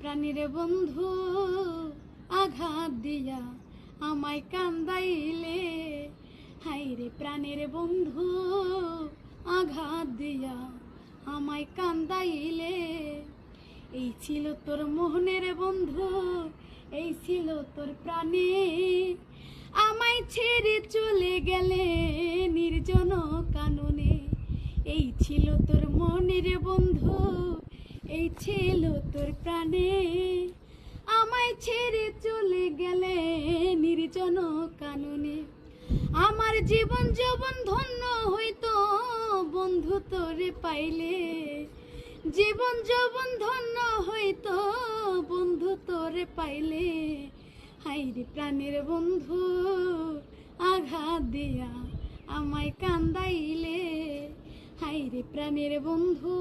প্রাণীর বন্ধু আঘাত দিয়া আমায় কান্দাইলে, হাইরে প্রাণের বন্ধু আঘাত দিয়া আমায় কান্দাইলে। এই ছিল তোর মোহনের বন্ধু, এই ছিল তোর প্রাণে। আমায় ছেড়ে চলে গেলে নির্জন কাননে, এই ছিল তোর মনের বন্ধু ছিল তোর প্রাণে। আমায় ছেড়ে চলে গেলে নির্জন কাননে। আমার জীবন যৌবন ধন্য হইতো, বন্ধু তোরে পাইলে। জীবন যৌবন ধন্য হইতো, বন্ধু তোরে পাইলে। হাইরে প্রাণের বন্ধু, আঘাত দিয়া আমায় কান্দাইলে। হাইরে প্রাণের বন্ধু।